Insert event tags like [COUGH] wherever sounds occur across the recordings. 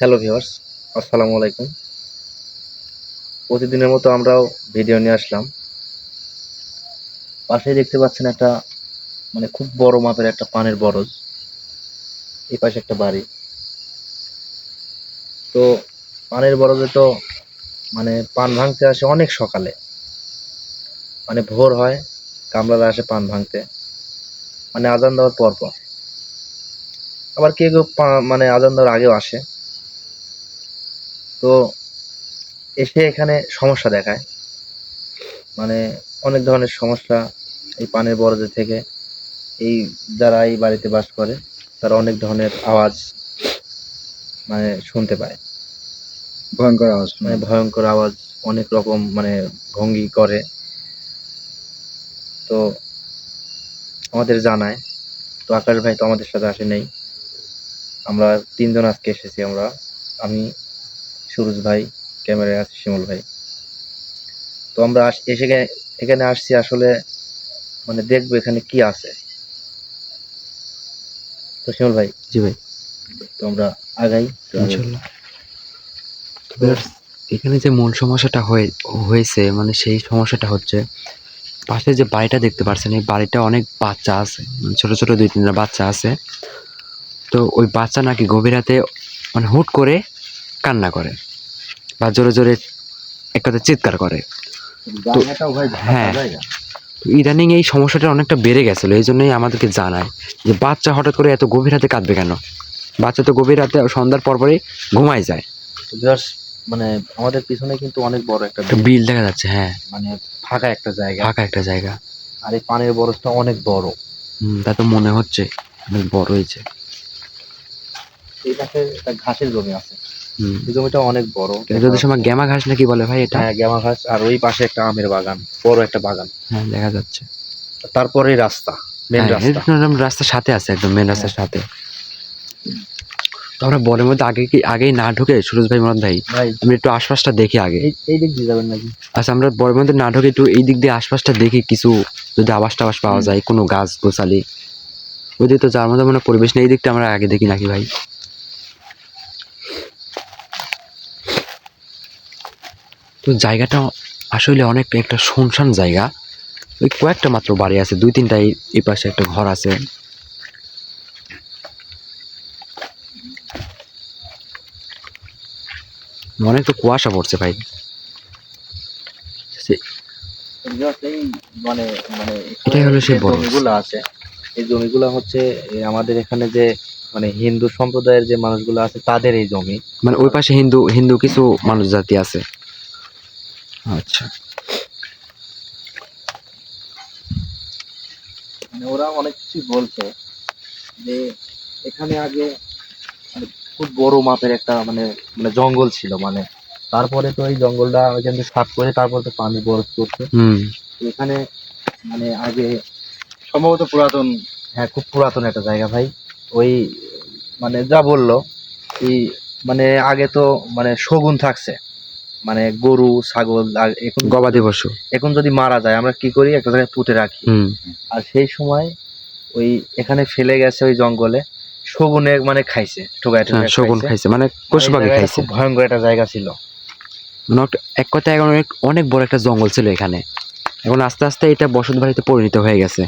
Hello viewers আসসালামু আলাইকুম প্রতিদিনের মতো আমরাও ভিডিও নিয়ে আসলাম। পাশেই দেখতে পাচ্ছেন একটা মানে খুব বড় মাপের একটা পানের বরজ। এই পাশে একটা বাড়ি। তো পানের বরজে তো মানে পান ভাঙতে আসে অনেক সকালে। মানে ভোর হয় কামলারা আসে পান ভাঙতে। মানে আজান দেওয়ার পর পর আবার কেউ কেউ মানে আজান দেওয়ার আগেও আসে। তো এসে এখানে সমস্যা দেখায়। মানে অনেক ধরনের সমস্যা এই পানের বরজে থেকে। এই যারা এই বাড়িতে বাস করে তারা অনেক ধরনের আওয়াজ মানে শুনতে পায়। ভয়ঙ্কর আওয়াজ মানে ভয়ঙ্কর আওয়াজ অনেক রকম মানে ভঙ্গি করে। তো আমাদের জানায় তো আকাশ ভাই তো আমাদের সাথে আসে নেই। আমরা তিনজন আজকে এসেছি আমরা। আমি সুরজ ভাই ক্যামেরায় আছে শিমুল ভাই। তো আমরা এসে এখানে আসছি আসলে মানে দেখব এখানে কি আছে। তো শিমুল ভাই জি ভাই। তো আমরা আগাই ইনশাল্লাহ। এখানে যে মূল সমস্যাটা হয়ে হয়েছে মানে সেই সমস্যাটা হচ্ছে পাশে যে বাড়িটা দেখতে পাচ্ছেন এই বাড়িটা অনেক বাচ্চা আছে মানে ছোট ছোট দুই তিনটা বাচ্চা আছে। তো ওই বাচ্চা নাকি গভীর রাতে মানে হুট করে কান্না করে। বা জোরে জোরে এক কথা চিৎকার করে। হ্যাঁ। ইদানিং এই সমস্যাটা অনেকটা বেড়ে গেছিল এই জন্যই আমাদেরকে জানায় যে বাচ্চা হঠাৎ করে এত গভীর রাতে কাঁদবে কেন? বাচ্চা তো গভীর রাতে সন্ধ্যার পরপরই ঘুমায় যায়। মানে আমাদের পিছনে কিন্তু অনেক বড় একটা বিল দেখা যাচ্ছে হ্যাঁ। মানে ফাঁকা একটা জায়গা। ফাঁকা একটা জায়গা। আর এই পানের বরফটা অনেক বড়। হুম, তা তো মনে হচ্ছে অনেক বড় হয়েছে এই পাশে একটা ঘাসের জমি আছে। এই জমিটা অনেক বড়। যদি সময় গ্যামা ঘাস নাকি বলে ভাই এটা? হ্যাঁ গ্যামা ঘাস। আর ওই পাশে একটা আমের বাগান বড় একটা বাগান। হ্যাঁ দেখা যাচ্ছে। তারপরে রাস্তা মেন হ্যাঁ, রাস্তা। রাস্তার সাথে আছে একদম মেন রাস্তার সাথে। তো আমরা বলের মধ্যে আগে কি আগেই না ঢুকে সুরজ ভাই মরদ ভাই আমি একটু আশপাশটা দেখি আগে। এই দিক দিয়ে যাবেন নাকি? আচ্ছা আমরা বরের মধ্যে না ঢুকে একটু এই দিক দিয়ে আশপাশটা দেখি কিছু যদি আবাস টাবাস পাওয়া যায় কোনো গাছ গোছালি। ওই দিকে তো যার মধ্যে মনে পরিবেশ নেই এই দিকটা আমরা আগে দেখি নাকি ভাই? তো জায়গাটা আসলে অনেক একটা শুনশান জায়গা। ওই কয়েকটা মাত্র বাড়ি আছে দুই তিনটা এই- পাশে একটা ঘর আছে। অনেক তো কুয়াশা পড়ছে ভাই। মানে মানে এটাই হলো সেই। জমিগুলো আছে এই জমিগুলো হচ্ছে আমাদের এখানে যে মানে হিন্দু সম্প্রদায়ের যে মানুষগুলো আছে তাদের এই জমি। মানে ওই পাশে হিন্দু হিন্দু কিছু মানুষ জাতি আছে। আচ্ছা। মানে ওরা অনেক কিছু বলছে যে এখানে আগে মানে খুব বড় মাপের একটা মানে মানে জঙ্গল ছিল মানে। তারপরে তো এই জঙ্গলটা এখান থেকে সাফ করে তারপর তো পানি বরফ করছে হুম। এখানে মানে আগে সম্ভবত পুরাতন হ্যাঁ খুব পুরাতন একটা জায়গা ভাই। ওই মানে যা বলল এই মানে আগে তো মানে শগুন থাকছে। মানে গরু ছাগল আর এখন গবাদি পশু। এখন যদি মারা যায় আমরা কি করি? একটা জায়গায় পুঁতে রাখি। আর সেই সময় ওই এখানে ফেলে গেছে ওই জঙ্গলে শগুনে মানে খাইছে ঠোকায় হ্যাঁ ঠোকায় শগুন খাইছে। মানে জায়গাটা খাইছে। খুব ভয়ঙ্কর একটা জায়গা ছিল। এক কথায় এখন অনেক অনেক বড় একটা জঙ্গল ছিল এখানে। এখন আস্তে আস্তে এটা বসত বাড়িতে পরিণত হয়ে গেছে।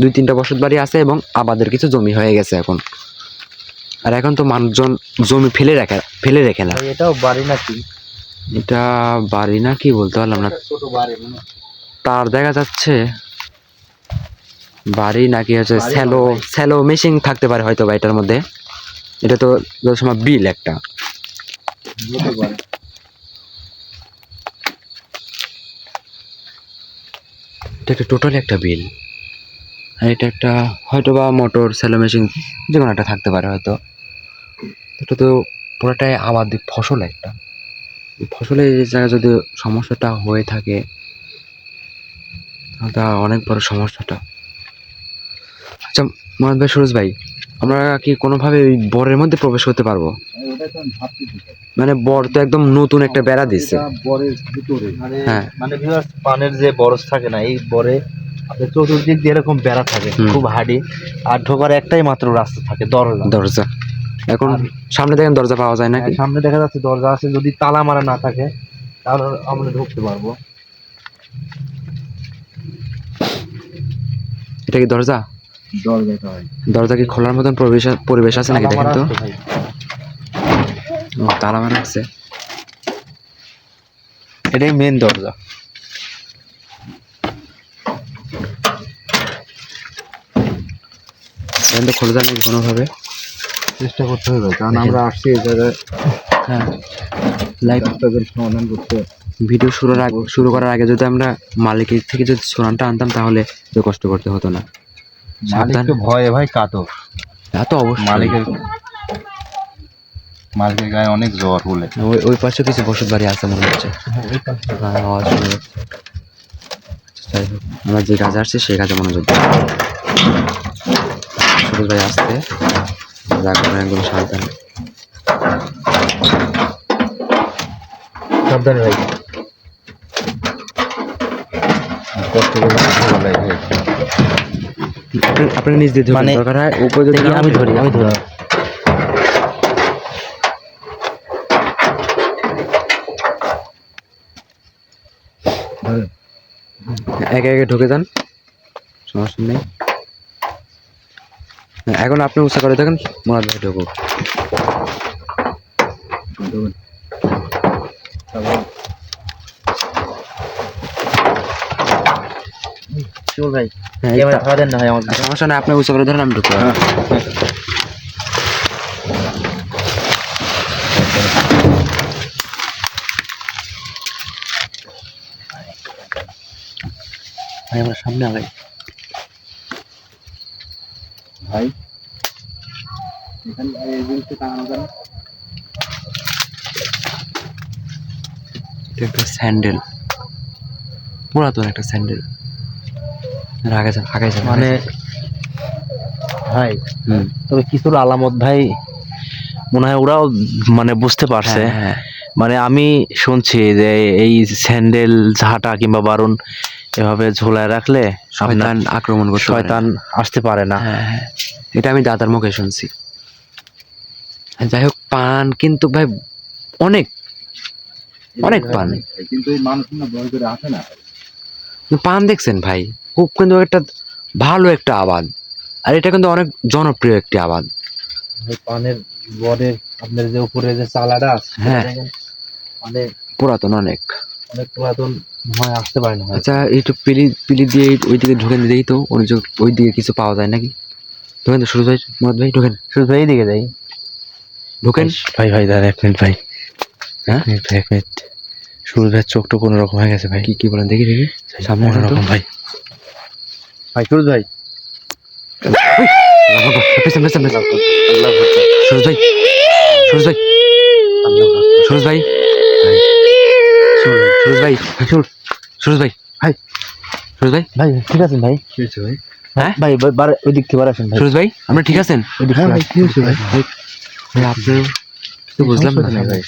দুই তিনটা বসত বাড়ি আছে এবং আবাদের কিছু জমি হয়ে গেছে এখন। আর এখন তো মানুষজন জমি ফেলে রাখে ফেলে রেখে না। এটাও বাড়ি নাকি? এটা বাড়ি না কি বলতে পারলাম না? মানে। তার দেখা যাচ্ছে বাড়ি নাকি হচ্ছে স্যালো স্যালো মেশিন থাকতে পারে হয়তো বা এটার মধ্যে। এটা তো সময় বিল একটা। এটা একটা টোটালি একটা বিল আর এটা একটা হয়তো বা মোটর স্যালো মেশিন যে কোনো একটা থাকতে পারে হয়তো। এটা তো পুরোটাই আবাদি ফসল একটা। ফসলের এই জায়গায় যদি সমস্যাটা হয়ে থাকে তা অনেক বড় সমস্যাটা আচ্ছা মোহাম্মদ ভাই সুরজ ভাই আমরা কি কোনোভাবে ওই বরের মধ্যে প্রবেশ করতে পারব। মানে বর তো একদম নতুন একটা বেড়া দিচ্ছে বরের ভিতরে। মানে হ্যাঁ। মানে পানের যে বরজ থাকে না এই বরে আপনার চতুর্দিক দিয়ে এরকম বেড়া থাকে খুব হাডি আর ঢোকার একটাই মাত্র রাস্তা থাকে দরজা দরজা এখন সামনে দেখেন দরজা পাওয়া যায় নাকি? হ্যাঁ, সামনে দেখা যাচ্ছে দরজা আছে যদি তালা মারা না থাকে তাহলে আমরা ঢুকতে পারব। এটা কি দরজা? দরজা কি খোলার মতন পরিবেশ পরিবেশ আছে নাকি দেখেন তো? তালা মারা আছে। এটাই মেন দরজা। খোলা যায় কোনোভাবে? চেষ্টা করতে হবে কারণ আমরা আসছি এই জায়গায়। হ্যাঁ। লাইভ সমাধান করতে। ভিডিও শুরুর আগে শুরু করার আগে যদি আমরা মালিকের থেকে যদি সোনানটা আনতাম তাহলে এত কষ্ট করতে হতো না। সাবধান। মালিককে ভয়ে ভাই কাতর। এত অবশ্যই। মালিকের মালিকের গায়ে অনেক জ্বর বলে। ওই ওই পাশে কিছু বসত বাড়ি আছে মনে হচ্ছে। হ্যাঁ, আওয়াজ শোনা যাচ্ছে। আচ্ছা, যাই হোক, আমরা যে কাজে আসছি সেই কাজে মনোযোগ দিই সুরজ ভাই আসতে করবেন একদম সাবধানে। সাবধানে ভাই। আপনি আপনি নিজ দিয়ে মানে- দরকার হয় উপরে যদি আমি ধরি আমি ধরি। একে একে ঢুকে যান সমস্যা নেই। এখন আপনি উৎসাহ করে থাকেন মোরাদ ভাই ঢুকুক। ভাই হ্যাঁ, দেন না সমস্যা নেই আপনি উৎসাহ করে ধরেন আমি ঢুকতে পারব। আমরা সামনে আগাই। ভাই। এখানে এই জিনিসটা টাঙানো কেন একটা স্যান্ডেল। পুরাতন একটা স্যান্ডেল। আগে যান আগে যান মানে ভাই তবে কিছুর আলামত ভাই মনে হয় ওরাও মানে বুঝতে পারছে। হ্যাঁ, হ্যাঁ। মানে আমি শুনছি যে এই স্যান্ডেল ঝাঁটা কিংবা বারুন এভাবে ঝোলায় রাখলে শয়তান আক্রমণ করতে শয়তান আসতে পারে না। হ্যাঁ হ্যাঁ। এটা আমি দাদার মুখে শুনছি। যাই হোক পান কিন্তু ভাই অনেক অনেক পান। কিন্তু এই মানুষ ভয় করে আসে না। পান দেখছেন ভাই খুব কিন্তু একটা ভালো একটা আবাদ। আর এটা কিন্তু অনেক জনপ্রিয় একটি আবাদ। পানের বরের আপনার যে উপরে যে চালাটা আছে হ্যাঁ। মানে পুরাতন অনেক। অনেক পুরাতন হয় আসতে পারে না আচ্ছা একটু পিলি পিলি দিয়ে ওই দিকে ঢুকে দিই তো ওই যে- ওই দিকে কিছু পাওয়া যায় নাকি? ঢুকেন তো শুরু ভাই মদ ভাই ঢুকেন। শুধু এই দিকে যাই। ঢুকেন। ভাই ভাই দাদা এক মিনিট ভাই। হ্যাঁ? এক মিনিট, এক মিনিট। শুরু ভাই চোখটা কোনো রকম হয়ে গেছে ভাই। কি কি বলেন দেখি দেখি। সামনে তো। রকম ভাই। ভাই শুরু ভাই। পেছন পেছন পেছন সুরজ ভাই। সুরজ ভাই। সুরজ ভাই। সুরজ ভাই [LAUGHS] সুর সুরজ ভাই ভাই। সুরজ ভাই। ভাই ঠিক আছেন ভাই? কি হয়েছে ভাই? হ্যাঁ? ভাই ওই দিক থেকে বার আসেন ভাই। সুরজ ভাই আপনি ঠিক আছেন? হ্যাঁ ভাই ভাই? ভাই আপনি বুঝলাম না। ভাই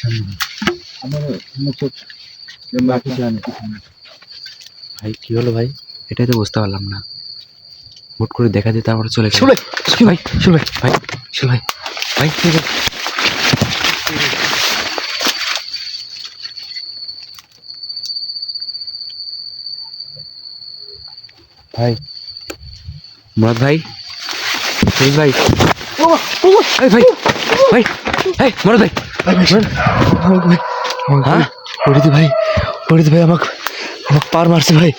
ভাই কি হলো ভাই? এটাই তো বুঝতে পারলাম না। হুট করে দেখা দিয়ে তারপরে চলে গেল শুলে ভাই শুল ভাই ভাই ভাই ভাই ভাই। মুরাদ ভাই। সুরজ ভাই। এই ভাই ভাই এই মুরাদ ভাই। হ্যাঁ? ওরিদি ভাই ওরিদি ভাই আমাকে আমাকে পার মারছে ভাই।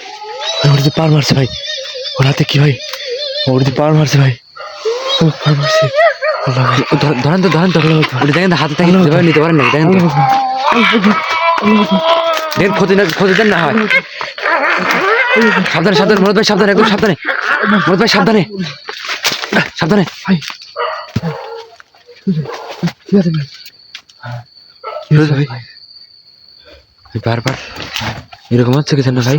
ওরিদি পার মারছে ভাই। ওর হাতে কি ভাই? ওরিদি পার মারছে ভাই। পার মারছে। ধরেন তো ধরেন তো। ওটা দেখেন হাতে থাকে নিতে পারেন নাকি? দেখেন দেখেন ক্ষতি না ক্ষতি দেন না হয়। সাবধানে সাবধানে মুরাদ ভাই, সাবধানে, একদম সাবধানে। মুরাদ ভাই, সাবধানে। সাবধানে। ভাই ভাই বারবার। এরকম হচ্ছে কিছু ভাই?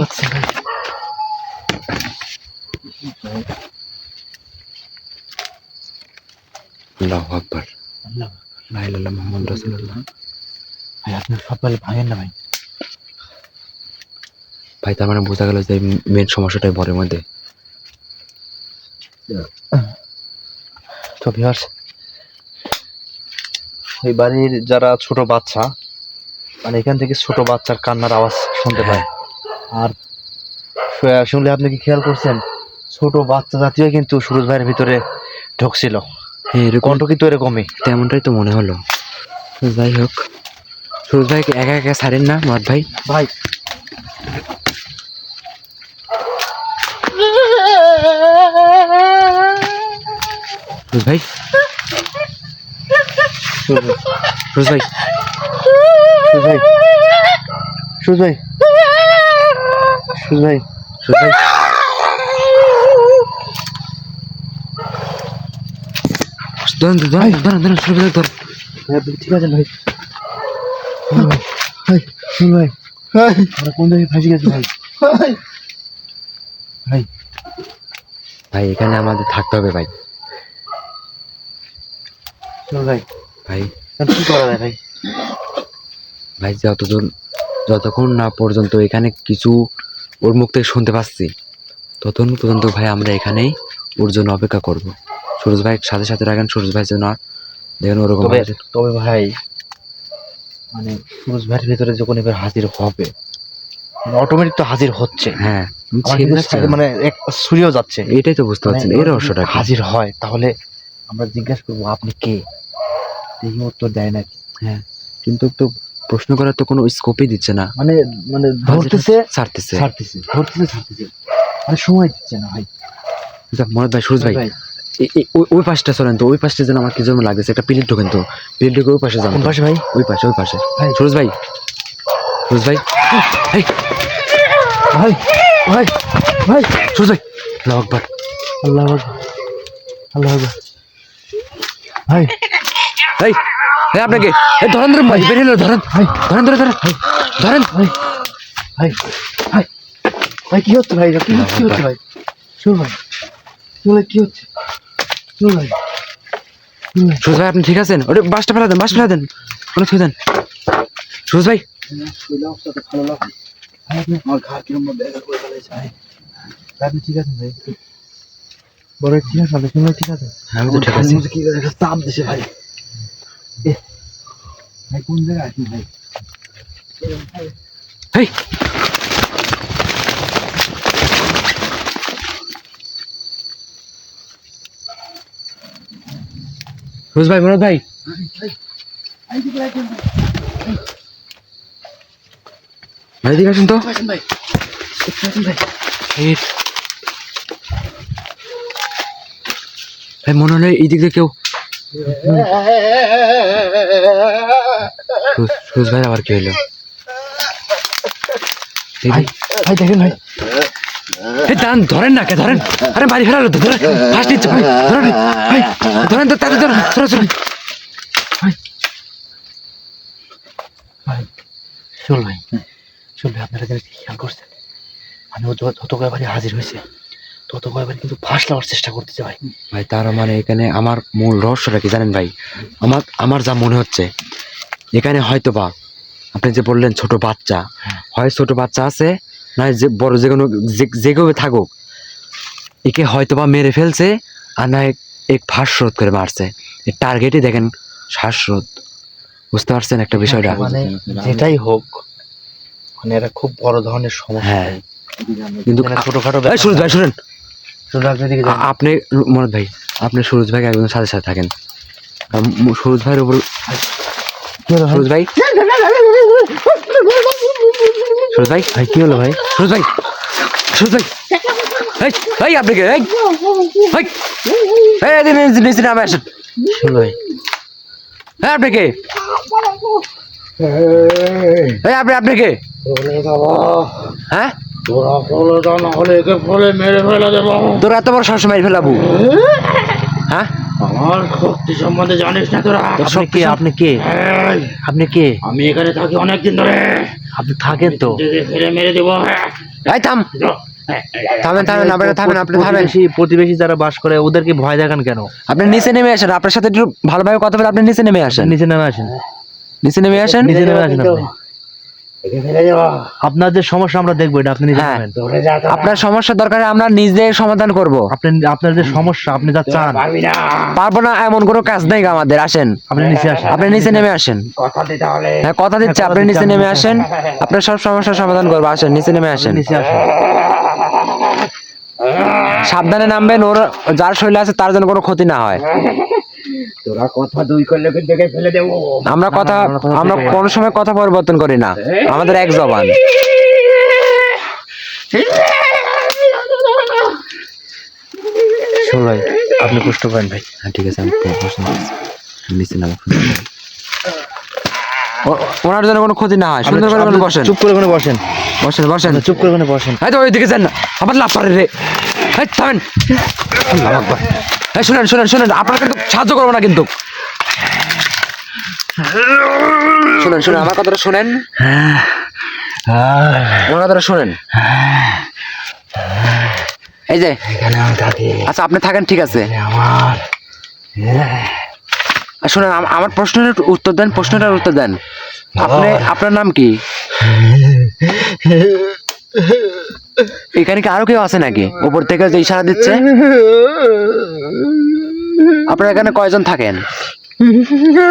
আল্লাহ আকবার। লা ইলাহা ইল্লাল্লাহ মুহাম্মাদুর রাসূলুল্লাহ। ভাই, আপনি সকালে ভাঙেন না ভাই। ভাই তার মানে বোঝা গেল যে মেন সমস্যাটাই বরের মধ্যে। তো ভিউয়ার্স ওই বাড়ির যারা ছোট বাচ্চা মানে এখান থেকে ছোট বাচ্চার কান্নার আওয়াজ শুনতে পায়। আর শুনলে আপনি কি খেয়াল করছেন? ছোট বাচ্চা জাতীয় কিন্তু সুরজ ভাইয়ের ভিতরে ঢুকছিল। হ্যাঁ কণ্ঠ কিন্তু এরকমই। তেমনটাই তো মনে হলো। যাই হোক সুরজ ভাইকে একা একা ছাড়েন না মদ ভাই। ভাই ভাই। সুরজ ভাই সুরজ ভাই। সুরজ ভাই সুরজ ভাই। সুরজ ভাই ধরেন তো, ধরেন ধরেন ধরেন সুরজ ভাই ধরেন ভাই, ঠিক ভাই। ভাই। ভাই আমরা কোন জায়গায় ফাঁসি গেছি ভাই। ভাই। ভাই এখানে আমাদের থাকতে হবে ভাই। ভাই। ভাই। কি করা যায় ভাই? ভাই যতদূর যতক্ষণ না পর্যন্ত এখানে কিছু ওর মুখ থেকে শুনতে পাচ্ছি ততক্ষণ পর্যন্ত ভাই আমরা এখানেই ওর জন্য অপেক্ষা করব। সুরজ ভাই সাথে সাথে রাখেন সুরজ ভাই যেন আর দেখেন ওরকম তবে ভাই মানে সুরজ ভাইয়ের ভিতরে যখন এবার হাজির হবে অটোমেটিক তো হাজির হচ্ছে। হ্যাঁ। মানে এক ছুরিও যাচ্ছে। এটাই তো বুঝতে পারছেন মানে এই রহস্যটা হাজির হয় তাহলে আমরা জিজ্ঞাসা করব আপনি কে? দেখি উত্তর দেয় না। হ্যাঁ কিন্তু তো প্রশ্ন করার তো কোনো স্কোপই দিচ্ছে না। মানে মানে ধরতেছে ছাড়তেছে। ছাড়তেছে ধরতেছে ছাড়তেছে। মানে সময় দিচ্ছে না ভাই। যাক, মনোজ ভাই সুরজ ভাই ওই- পাশটা চলেন তো ওই পাশটা যেন আমার কি জন্য লাগতেছে একটা প্লেট ঢোকেন তো। প্লেট ঢুকে ওই পাশে যান কোন পাশে ভাই? ওই পাশে ওই পাশে। ভাই। সুরজ ভাই সুরজ ভাই এই। ভাই ভাই ভাই। সুরজ ভাই আল্লাহু আকবার। আল্লাহ আকবার। আল্লাহ আকবার। ভাই। এই এই আপনাকে। এই ধরেন ধরেন ভাই বেরিয়ে ধরেন। ধরেন ধরেন ধরেন। ধরেন। ভাই। ভাই। ভাই। ভাই কি হচ্ছে ভাই? কি কি হচ্ছে ভাই? শুন ভাই। শুনলে কি হচ্ছে? শুন ভাই। শুন ভাই। ভাই আপনি ঠিক আছেন? ওটা বাসটা ফেলা দেন বাস ফেলা দেন। কোনো ছুঁয়ে দেন সুরজ ভাই ভাই আমার ঘর কিরম ব্যাঘাত করে ফেলেছে ভাই। ভাই, আপনি ঠিক আছেন ভাই? বড় ঠিক আছে আপনি শুনলে ঠিক আছে? হ্যাঁ, আমি তো ঠিক আছি। কি করে একটা চাপ দিছে ভাই? এ, ভাই কোন জায়গায় আছেন ভাই? সুরজ ভাই মনোজ ভাই। ভাই এদিকে আসুন তো। ভাই ভাই। ভাই মনে হলো এই দিক দিয়ে কেউ ভাই আবার কি হলো ভাই ভাই দেখেন ভাই। এই দাঁড়ান ধরেন না কে ধরেন। আরে বাড়ি ফেরালো তো ধরেন। ফার্স্ট নিচ্ছে ভাই ধরেন। ভাই ধরেন তো তাড়াতাড়ি ধরেন ধরো ধরো ভাই। শুন ভাই আপনারা খেয়াল করছেন। আমি ও যত যত কয়বারই হাজির হয়েছে। কয়বার কিন্তু ফাঁস নেওয়ার চেষ্টা করতেছে ভাই ভাই তার মানে এখানে আমার মূল রহস্যটা কি জানেন ভাই? আমার আমার যা মনে হচ্ছে এখানে হয়তো বা আপনি যে বললেন ছোট বাচ্চা হয় ছোট বাচ্চা আছে না যে বড় যে কোনো যে- কেউ থাকুক একে হয়তো বা মেরে ফেলছে আর না এক- ফাঁসরোধ করে মারছে। টার্গেটই দেখেন শ্বাসরোধ বুঝতে পারছেন একটা বিষয়টা? মানে যেটাই হোক মানে এটা খুব বড় ধরনের সমস্যা হ্যাঁ। কিন্তু ছোটখাটো সুরজ ভাই শুনেন শুনুন। আপনি মনোজ ভাই আপনি সুরজ ভাইকে একদম সাথে সাথে থাকেন সুরজ ভাইয়ের উপর ভাই? সুরজ ভাই সুরজ ভাই ভাই কি হলো ভাই সুরজ ভাই সুরজ ভাই এই এই আপনি কে এই এই এই এদিকে নিচে নামে আসেন ভাই হ্যাঁ আপনি কে এই আপনি আপনি কে হ্যাঁ তোরা ফলে না হলে একে ফলে মেরে ফেলে দেবো তোর এত বড় মারি ফেলাবু। হ্যাঁ? আমার শক্তি সম্বন্ধে জানিস না তোরা আপনি কে? আপনি কে? আপনি কে? আমি এখানে থাকি অনেকদিন ধরে আপনি থাকেন তো। ফেলে মেরে দেবো এই থাম। থামেন থামেন আপনি থামেন আপনি থামেন। প্রতিবেশী প্রতিবেশী যারা বাস করে ওদেরকে ভয় দেখান কেন? আপনি নিচে নেমে আসেন। আপনার সাথে একটু ভালোভাবে কথা বলে আপনি নিচে নেমে আসেন। নিচে নেমে আসেন। নিচে নেমে আসেন? নিচে নেমে আসেন আপনি। আপনার যে সমস্যা আমরা দেখব এটা আপনি নিজে হ্যাঁ। আপনার সমস্যার দরকারে আমরা নিজে সমাধান করব। আপনি আপনার যে সমস্যা আপনি যা চান। পারব না। এমন কোনো কাজ নেই আমাদের আসেন। আপনি নিচে আসেন। আপনি নিচে নেমে আসেন। হ্যাঁ কথা দিচ্ছি হ্যাঁ, কথা আপনি নিচে নেমে আসেন। আপনার সব সমস্যার সমাধান করব আসেন নিচে নেমে আসেন। নিচে আসেন। সাবধানে নামবেন ওর যার শরীরে আছে তার যেন কোনো ক্ষতি না হয়। তোরা কথা দুই করলে কিন্তু ফেলে দেবো। আমরা কথা আমরা কোনো সময় কথা পরিবর্তন করি না। আমাদের এক জবান। শোন ভাই আপনি কষ্ট পান ভাই। হ্যাঁ ঠিক আছে আমি নিচে নামো ওনার জন্য কোনো ক্ষতি না হয়। সুন্দর করে বসেন। চুপ করে বসেন। বসেন বসেন। চুপ করে ওখানে বসেন। এই তো ওইদিকে যান না। আবার লাভ পারে রে। এই থামেন। এই শুনেন শুনেন শুনেন আপনারা কিন্তু সাহায্য করব না কিন্তু। শুনেন শুনেন আমার কথাটা শুনেন। আমার কথাটা শুনেন। এই যে আচ্ছা আপনি থাকেন ঠিক আছে। আমার শুনেন আমার প্রশ্নের উত্তর দেন প্রশ্নটার উত্তর দেন। আপনি আপনার নাম কি? [LAUGHS] এখানে কি আরও কেউ আছে নাকি? উপর থেকে যে ইশারা দিচ্ছে? আপনারা এখানে কয়জন থাকেন?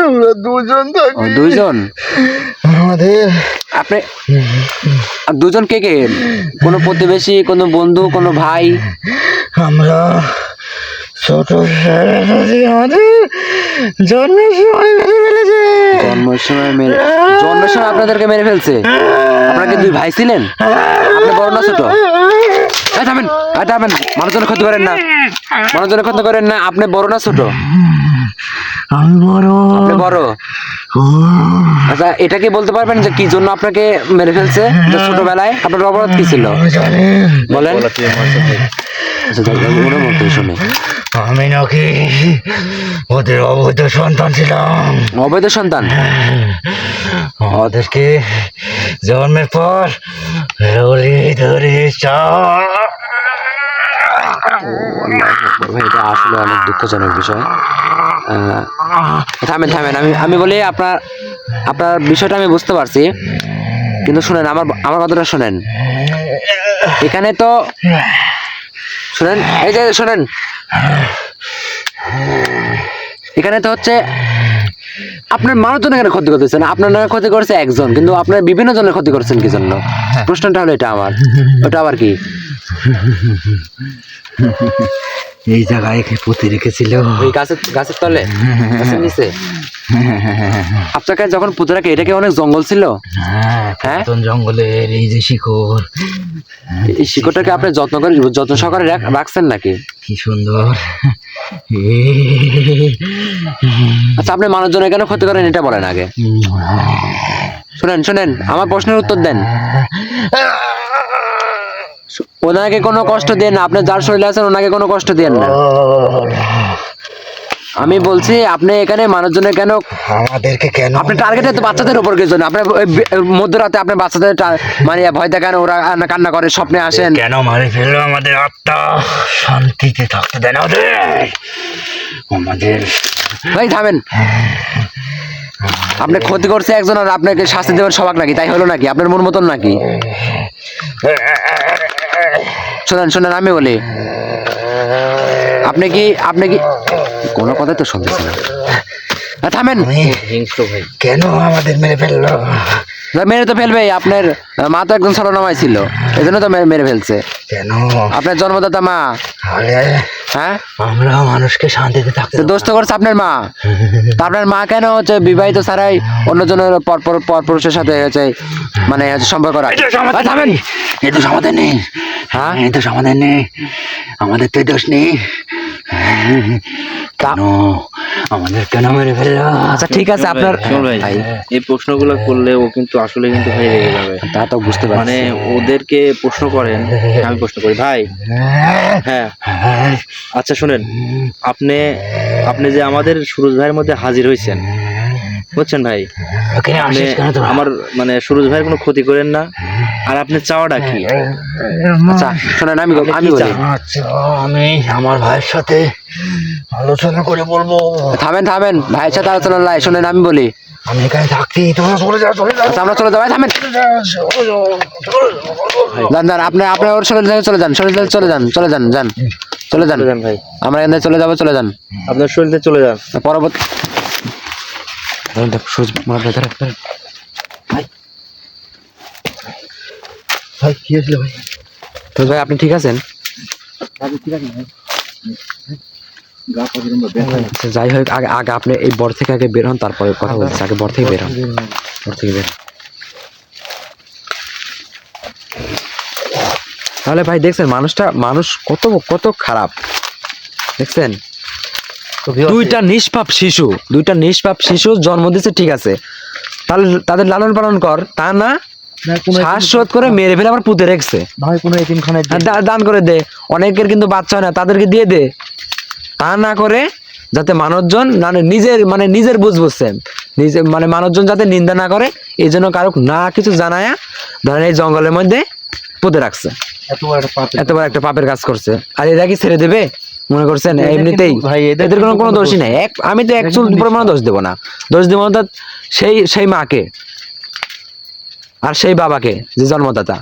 আমরা দুজন থাকি। দুইজন? আমাদের আপনি আর দুজন কে কে? কোনো প্রতিবেশী কোনো বন্ধু কোনো ভাই? আমরা ছোট আমাদের জন্মের সময় ফেলেছে জন্মের সময় মেরে জন্মের সময় আপনাদেরকে মেরে ফেলছে। আপনারা কি দুই ভাই ছিলেন? আপনি বড় না ছোট? থামেন থামেন। মানুষজনের ক্ষতি করেন না। মানুষজনের ক্ষতি করেন না। আপনি বড় না ছোট? আমি বড়। আপনি বড়? আচ্ছা এটা কি বলতে পারবেন যে কি জন্য আপনাকে মেরে ফেলছে? যে ছোটবেলায় আপনার অপরাধ কি ছিল? বলেন। আচ্ছা আমি নাকি ওদের অবৈধ সন্তান ছিলাম। অবৈধ সন্তান? ওদেরকে জন্মের পর রোলি ধরে চা এটা আসলে অনেক দুঃখজনক বিষয় থামেন থামেন, আমি আমি বলি আপনার আপনার বিষয়টা আমি বুঝতে পারছি, কিন্তু শুনেন, আমার আমার কথাটা শুনেন। এখানে তো, শুনেন, এই যে শুনেন, এখানে তো হচ্ছে, আপনার মানুষজন এখানে ক্ষতি করতেছেন আপনার নামে ক্ষতি করছে একজন, কিন্তু আপনার বিভিন্ন জনের ক্ষতি করছেন কি জন্য? প্রশ্নটা হলো এটা আমার, ওটা আবার কি? [LAUGHS] এই জায়গায় পুঁতে রেখেছিল। ওই গাছের গাছের তলে? গাছের নিচে? [LAUGHS] আপনাকে যখন পুঁতে রাখে এটা কি অনেক জঙ্গল ছিল? হ্যাঁ হ্যাঁ? জঙ্গলের এই যে শিকড়। এই শিকড়টাকে আপনি যত্ন করে যত্ন সহকারে রাখ- রাখছেন নাকি? কি সুন্দর। [LAUGHS] আচ্ছা আপনি মানুষজন কেন ক্ষতি করেন এটা বলেন আগে। শুনেন শুনেন আমার প্রশ্নের উত্তর দেন। ওনাকে কোনো কষ্ট দেন না। আপনি যার শরীরে আছেন ওনাকে কোনো কষ্ট দেন না। আমি বলছি আপনি এখানে মানুষজনের কেন আমাদেরকে কেন আপনি টার্গেটে তো বাচ্চাদের উপর কিছু না। আপনার মধ্যরাতে আপনি বাচ্চাদের মানে ভয় দেখান ওরা কান্না- কান্না করে স্বপ্নে আসেন। কেন মারে ফেলল আমাদের আত্মা? শান্তিতে থাকতে দেন ওদের। আমাদের ভাই থামেন। আপনি ক্ষতি করছে একজন আর আপনাকে শাস্তি দেবেন সবাক নাকি? তাই হলো নাকি? আপনার মন মতন নাকি? শোনেন শোনেন আমি বলি। আপনি কি আপনি কি কোনো কথাই তো শুনতেছি না। থামেন। ভাই। কেন আমাদের মেরে ফেলল? মেরে তো ফেলবে আপনার মা তো একজন মাই ছিল। এই জন্য তো মেরে- ফেলছে। কেন? আপনার জন্মদাতা মা। হ্যাঁ? আমরা মানুষকে শান্তিতে থাকতে তো দোস্ত করছে আপনার মা? আপনার মা কেন হচ্ছে বিবাহিত ছাড়াই অন্যজনের পর পর পর পুরুষের সাথে হচ্ছে মানে হচ্ছে সম্পর্ক রাখে? থামেন। এই দোষ আমাদের নেই। হ্যাঁ? এই দোষ আমাদের নেই। আমাদের তো এই দোষ নেই। কেন? আমাদের কেন মেরে ফেলল? আচ্ছা ঠিক আছে আপনার এই প্রশ্নগুলো করলে ও কিন্তু আসলে কিন্তু রেগে যাবে তা তো বুঝতে পারছি। মানে ওদেরকে প্রশ্ন করেন আমি প্রশ্ন করি ভাই। হ্যাঁ। আচ্ছা শুনেন আপনি আপনি যে আমাদের সুরজ ভাইয়ের মধ্যে হাজির হয়েছেন বুঝছেন ভাই? আপনি? আমার মানে সুরজ ভাইয়ের কোনো ক্ষতি করেন না। আর আপনি চাওয়াটা কি? আচ্ছা শোনেন আমি আমি? আচ্ছা আমি আমার ভাইয়ের সাথে আলোচনা করে বলব। থামেন থামেন ভাইয়ের সাথে আলোচনা লাই শোনেন আমি বলি। আমি এখানে থাকতে তোমরা চলে যাও চলে যাও। আচ্ছা আমরা চলে এই থামেন। যান যান আপনি আপনি ওর থেকে চলে যান শরীর থেকে চলে যান চলে যান যান। চলে যান। ভাই। আমরা এখান চলে যাব চলে যান। আপনার শরীরে চলে যান। পরবর্তী ভাই, কি হয়েছিল ভাই? ভাই আপনি ঠিক আছেন? আচ্ছা, যাই হোক আগে আগে আপনি এই বর থেকে আগে বের হন তারপরে কথা বলছি। আগে বর থেকে বের হন। বর থেকে বের হন। তাহলে ভাই দেখছেন মানুষটা মানুষ কত কত খারাপ। দেখছেন? দুইটা নিষ্পাপ শিশু দুইটা নিষ্পাপ শিশু জন্ম দিচ্ছে ঠিক আছে। তাহলে তাদের লালন পালন কর তা না? শ্বাসরোধ করে মেরে ফেলে পুঁতে রেখছে। ভাই কোনো এতিমখানায় দান করে দে। অনেকের কিন্তু বাচ্চা হয় না তাদেরকে দিয়ে দে। তা না করে যাতে মানুষজন মানে নিজের মানে নিজের বুঝ বুঝছে। নিজে মানে মানুষজন যাতে নিন্দা না করে এই জন্য কারও না কিছু জানায়া ধরেন এই জঙ্গলের মধ্যে পুঁতে রাখছে। এত বড় একটা পাপের কাজ। করছে। আর এরা কি ছেড়ে দেবে? মনে করছেন এমনিতেই ভাই, এদের কোনো কোনো দোষই নাই। এক আমি তো এক চুল পরিমাণ দোষ দেবো না। দোষ দেবো তো সেই সেই মাকে আর সেই বাবাকে যে জন্মদাতা।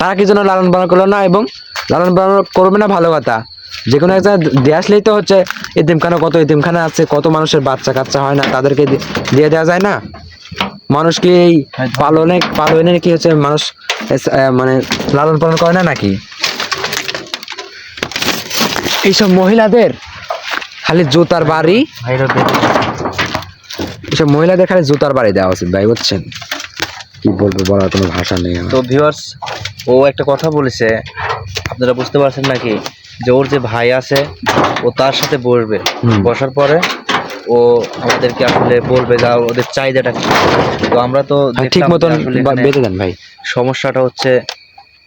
তারা কি জন্য লালন পালন করল না এবং লালন পালন করবে না ভালো কথা? যে কোনো একটা দিয়ে আসলেই তো হচ্ছে এতিমখানা কত এতিমখানা আছে কত মানুষের বাচ্চা কাচ্চা হয় না তাদেরকে দিয়ে দেওয়া যায় না? মানুষ কি এই পালনে পালনে কি হচ্ছে মানুষ মানে লালন পালন করে না নাকি? এইসব মহিলাদের খালি জুতার বাড়ি? এইসব মহিলাদের খালি জুতার বাড়ি দেওয়া উচিত ভাই বুঝছেন? কি বলব বলার কোনো ভাষা নেই তো ভিউয়ার্স ও একটা কথা বলেছে আপনারা বুঝতে পারছেন নাকি? যে ওর যে ভাই আছে ও তার সাথে বসবে। বসার পরে ও আমাদেরকে আসলে বলবে যা ওদের চাহিদাটা কি। তো আমরা তো ঠিক মতন বেঁধে দেন ভাই। সমস্যাটা হচ্ছে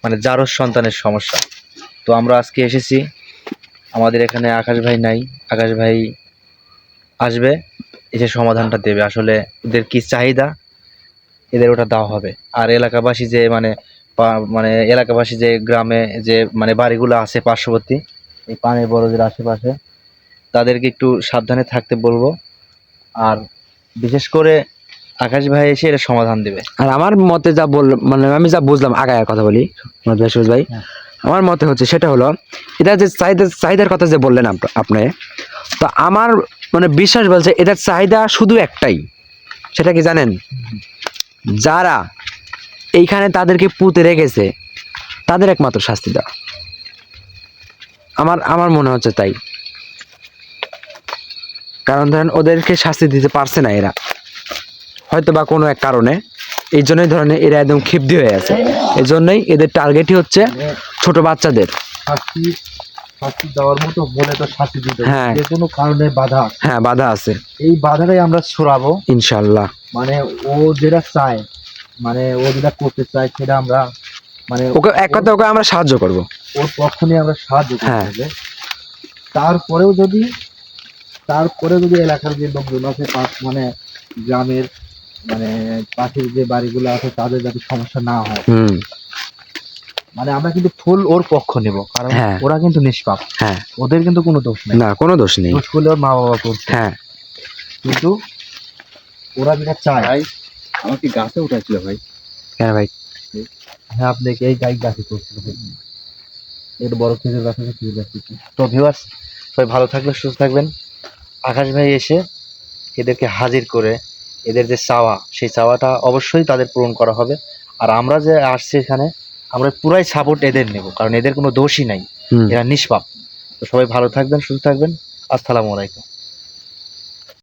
মানে জারজ সন্তানের সমস্যা। তো আমরা আজকে এসেছি। আমাদের এখানে আকাশ ভাই নাই। আকাশ ভাই আসবে এসে সমাধানটা দেবে। আসলে ওদের কি চাহিদা? এদের ওটা দেওয়া হবে। আর এলাকাবাসী যে মানে মানে এলাকাবাসী যে গ্রামে যে মানে বাড়িগুলো আছে পার্শ্ববর্তী এই পানির বরজের আশেপাশে তাদেরকে একটু সাবধানে থাকতে বলব। আর বিশেষ করে আকাশ ভাই এসে এটা সমাধান দেবে। আর আমার মতে যা বল মানে আমি যা বুঝলাম আগায় কথা বলি ভাই সুরজ ভাই। হ্যাঁ। আমার মতে হচ্ছে সেটা হলো এটা যে চাহিদা চাহিদার কথা যে বললেন আপনি তো আমার মানে বিশ্বাস বলছে এটার চাহিদা শুধু একটাই। সেটা কি জানেন? যারা এইখানে তাদেরকে পুঁতে রেখেছে তাদের একমাত্র শাস্তি দেওয়া। আমার আমার মনে হচ্ছে তাই। কারণ ধরেন ওদেরকে শাস্তি দিতে পারছে না এরা। হয়তো বা কোনো এক কারণে। এই জন্যই ধরেন এরা একদম ক্ষিপ্তি হয়ে আছে। এই জন্যই এদের টার্গেটই হচ্ছে ছোট বাচ্চাদের। শাস্তি দেওয়ার মতো বলে তো শাস্তি দিতে হ্যাঁ। যে কোনো কারণে বাধা হ্যাঁ বাধা আছে। এই বাধাটাই আমরা ছড়াবো। ইনশাল্লাহ মানে ও যেটা চায় মানে ও যেটা করতে চায় সেটা আমরা মানে ওকে এক কথা ওকে আমরা সাহায্য করব। ওর পক্ষ নিয়ে আমরা সাহায্য করতে হ্যাঁ। তারপরেও যদি তারপরে যদি এলাকার যে লোকজন আছে মানে গ্রামের মানে পাশের যে বাড়িগুলো আছে তাদের যাতে সমস্যা না হয়। মানে আমরা কিন্তু ফুল ওর পক্ষ নেব কারণ হ্যাঁ। ওরা কিন্তু নিষ্পাপ। হ্যাঁ। ওদের কিন্তু কোনো দোষ নেই। না কোনো দোষ নেই। দোষ করলে ওর মা বাবা করছে। হ্যাঁ। কিন্তু ওরা যেটা চায় ভাই আমাকে গাছে উঠাইছিল ভাই? হ্যাঁ ভাই। হ্যাঁ আপনাকে এই গাই গাছে করছিল এর বড় খেজুর গাছ খেজুর গাছ তো ভিউয়ার্স সবাই ভালো থাকবেন সুস্থ থাকবেন। আকাশ ভাই এসে এদেরকে হাজির করে এদের যে চাওয়া সেই চাওয়াটা অবশ্যই তাদের পূরণ করা হবে। আর আমরা যে আসছি এখানে আমরা পুরাই সাপোর্ট এদের নেব কারণ এদের কোনো দোষই নাই। এরা নিষ্পাপ। তো সবাই ভালো থাকবেন সুস্থ থাকবেন। আসসালামু আলাইকুম।